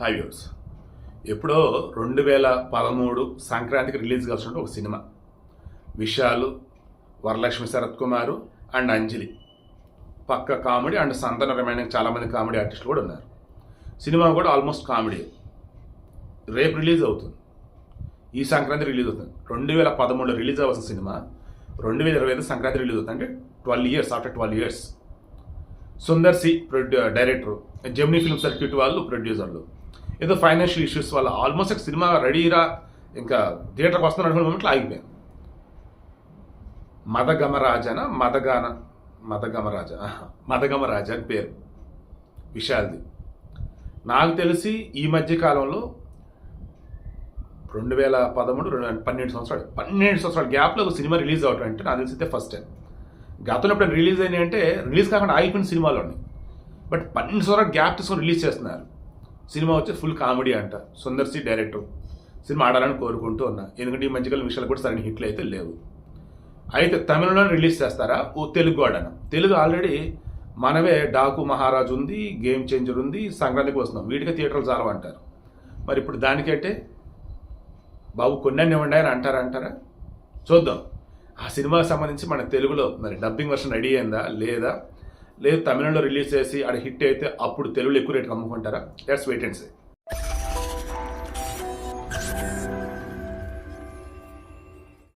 Hi views ఎప్పుడో రెండు వేల పదమూడు సంక్రాంతికి రిలీజ్ కావాల్సిన ఒక సినిమా. విశాలు వరలక్ష్మి శరత్ కుమారు అండ్ అంజలి. పక్క కామెడీ అండ్ సంతాన రిమైనింగ్ చాలామంది కామెడీ ఆర్టిస్టులు కూడా ఉన్నారు. సినిమా కూడా ఆల్మోస్ట్ కామెడీ. రేపు రిలీజ్ అవుతుంది. ఈ సంక్రాంతి రిలీజ్ అవుతుంది. రెండు వేల పదమూడులో రిలీజ్ అవ్వాల్సిన సినిమా రెండు వేల ఇరవై ఐదు సంక్రాంతి రిలీజ్ అవుతుంది. అంటే twelve years after twelve years. Sundar C ప్రొడ్యూ director. Gemini film circuit వాళ్ళు ప్రొడ్యూసర్లు. ఏదో ఫైనాన్షియల్ ఇష్యూస్ వల్ల ఆల్మోస్ట్ ఒక సినిమా రెడీరా ఇంకా థియేటర్కి వస్తున్న అనుకున్న మూమెంట్లో ఆగిపోయాను మదగమరాజన మదగాన మదగమరాజ మదగమరాజ అని పేరు. విశాల్ది. నాకు తెలిసి ఈ మధ్య కాలంలో రెండు వేల పదమూడు రెండు పన్నెండు సంవత్సరాలు పన్నెండు సంవత్సరాల గ్యాప్లో ఒక సినిమా రిలీజ్ అవటం అంటే నాకు తెలిసితే ఫస్ట్ టైం గతంలో ఎప్పుడు రిలీజ్ అయినాయి అంటే రిలీజ్ కాకుండా ఆగిపోయిన సినిమాలు ఉన్నాయి. బట్ పన్నెండు సంవత్సరాలు గ్యాప్ తీసుకొని రిలీజ్ చేస్తున్నారు. సినిమా వచ్చి ఫుల్ కామెడీ అంట. Sundar C director. సినిమా ఆడాలని కోరుకుంటూ ఉన్నా. ఎందుకంటే ఈ మధ్యకాల విషయాలు కూడా సరైన హిట్లు అయితే లేవు. అయితే తమిళంలో రిలీజ్ చేస్తారా? ఓ తెలుగు వాడన తెలుగు ఆల్రెడీ మనమే డాకు మహారాజ్ ఉంది గేమ్ చేంజర్ ఉంది సంక్రాంతికి వస్తున్నాం. వీటికి థియేటర్లు చాలా అంటారు. మరి ఇప్పుడు దానికంటే? బాబు కొన్ని ఇవ్వండి అని అంటారా అంటారా? చూద్దాం. ఆ సినిమాకి సంబంధించి మన తెలుగులో మరి డబ్బింగ్ వర్షన్ రెడీ అయిందా? లేదా? లేదు తమిళంలో రిలీజ్ చేసి ఆడ హిట్ అయితే అప్పుడు తెలుగులో ఎక్కువ రేటుకి అమ్ముకుంటారా? Let's wait and see